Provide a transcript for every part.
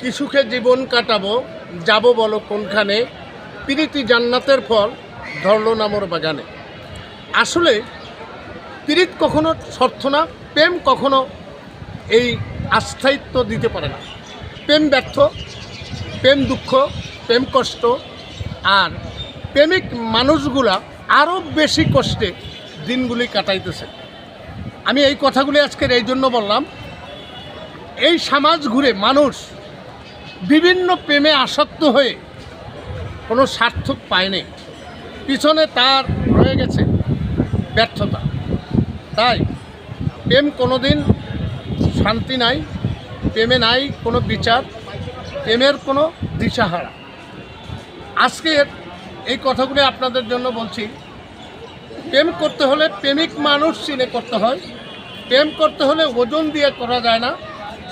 কি সুখে জীবন কাটাবো, যাব বলো কোনখানে? প্রীতি জান্নাতের ফল ধরল নামর বাগানে। আসলে পীড়িত কখনো শর্ত না, প্রেম কখনো এই আস্থায়িত্ব দিতে পারে না। প্রেম ব্যর্থ, প্রেম দুঃখ, প্রেম কষ্ট, আর প্রেমিক মানুষগুলা আরও বেশি কষ্টে দিনগুলি কাটাইতেছে। আমি এই কথাগুলি আজকের এই জন্য বললাম, এই সমাজ ঘুরে মানুষ বিভিন্ন প্রেমে আসক্ত হয়ে কোনো সার্থক পায়নি। পিছনে তার রয়ে গেছে ব্যর্থতা। তাই প্রেম কোনো দিন শান্তি নাই, প্রেমে নাই কোনো বিচার, প্রেমের কোনো দিশাহারা। আজকের এই কথাগুলি আপনাদের জন্য বলছি। প্রেম করতে হলে প্রেমিক মানুষ চিনে করতে হয়। প্রেম করতে হলে ওজন দিয়ে করা যায় না।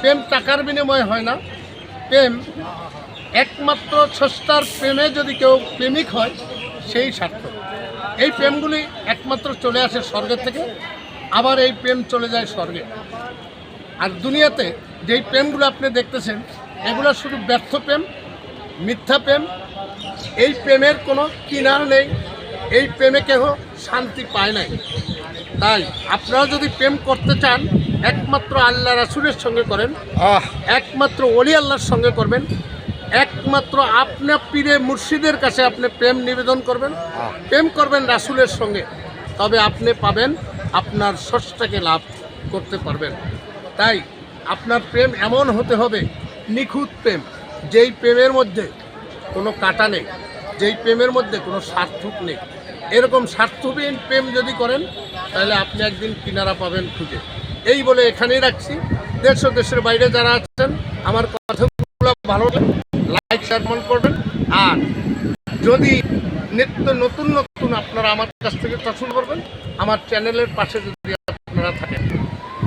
প্রেম টাকার বিনিময়ে হয় না। প্রেম একমাত্র স্রষ্টার প্রেমে যদি কেউ প্রেমিক হয়, সেই সার্থক। এই প্রেমগুলি একমাত্র চলে আসে স্বর্গের থেকে, আবার এই প্রেম চলে যায় স্বর্গে। আর দুনিয়াতে যেই প্রেমগুলো আপনি দেখতেছেন, এগুলো শুধু ব্যর্থ প্রেম, মিথ্যা প্রেম, এই প্রেমের কোনো কিনার নেই, এই প্রেমে কেহ শান্তি পায় নাই। তাই আপনারা যদি প্রেম করতে চান একমাত্র আল্লাহ রাসুলের সঙ্গে করেন। একমাত্র অলি আল্লাহর সঙ্গে করবেন। একমাত্র আপনার পীরে মুর্শিদের কাছে আপনি প্রেম নিবেদন করবেন। প্রেম করবেন রাসুলের সঙ্গে। তবে আপনি পাবেন আপনার স্রষ্টাকে লাভ করতে পারবেন। তাই আপনার প্রেম এমন হতে হবে নিখুঁত প্রেম। যেই প্রেমের মধ্যে কোনো কাটা নেই যেই প্রেমের মধ্যে কোনো সার্থক নেই। এরকম স্বার্থহীন প্রেম যদি করেন তাহলে আপনি একদিন কিনারা পাবেন খুঁজে। এই বলে এখানেই রাখছি দেশ ও দেশের বাইরে যারা আছেন, আমার কথাগুলো ভালো লাইক শেয়ার মন করবেন আর যদি নিত্য নতুন নতুন আপনারা আমার কাছ থেকে পছন্দ করবেন, আমার চ্যানেলের পাশে যদি আপনারা থাকেন,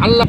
আল্লাহ।